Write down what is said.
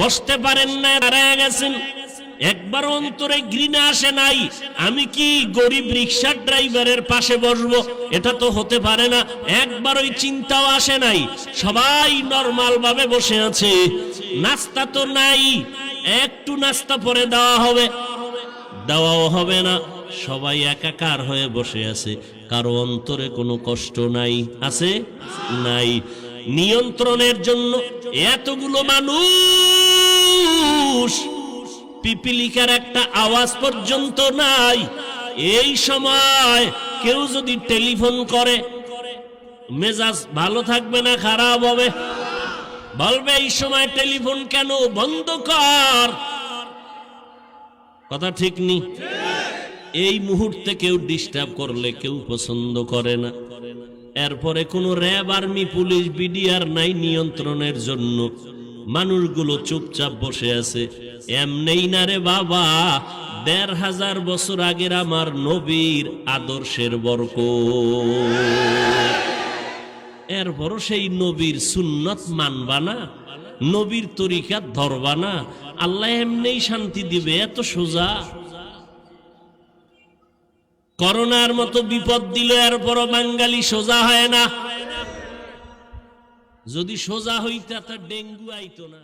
বসতে পারেন না দাঁড়ায় গেছেন। একবার অন্তরে ঘৃণা আসে নাই, আমি কি গরিব রিক্সার ড্রাইভারের পাশে বসবো? এটা তো হতে পারে না, একবার ওই চিন্তাও আসে নাই, সবাই নর্মাল ভাবে বসে আছে। নাস্তা তো নাই, একটু নাস্তা পরে দেওয়া হবে। দেওয়াও হবে না, সবাই একাকার হয়ে বসে আছে, কারও অন্তরে কোনো কষ্ট নাই, আছে? নাই। নিয়ন্ত্রণের জন্য এতগুলো মানুষ পিপিলিকার একটা আওয়াজ পর্যন্ত নাই। এই সময় কেউ যদি টেলিফোন করে, মেজাজ ভালো থাকবে না, খারাপ হবে? বলবে, এই সময় টেলিফোন কেন বন্ধ কর? কথা ঠিক নি? এই মুহূর্তে কেউ ডিস্টার্ব করলে কেউ পছন্দ করে না। এরপরে কোনো র্যাব আর্মি, পুলিশ, বিডিআর নাই নিয়ন্ত্রণের জন্য। মানুষগুলো চুপচাপ বসে আছে। এমনেই না রে বাবা, দেড় হাজার বছর আগের আমার নবীর আদর্শের বরক এরপরও সেই নবীর সুন্নত মানবা না, নবীর তরিকা ধরবা না। আল্লাহ এমনিই শান্তি দিবে, এত সোজা। করোনার মতো বিপদ দিল এরপরও বাঙ্গালি সোজা হয় না। যদি সোজা হইতে তা ডেঙ্গু আইতো না।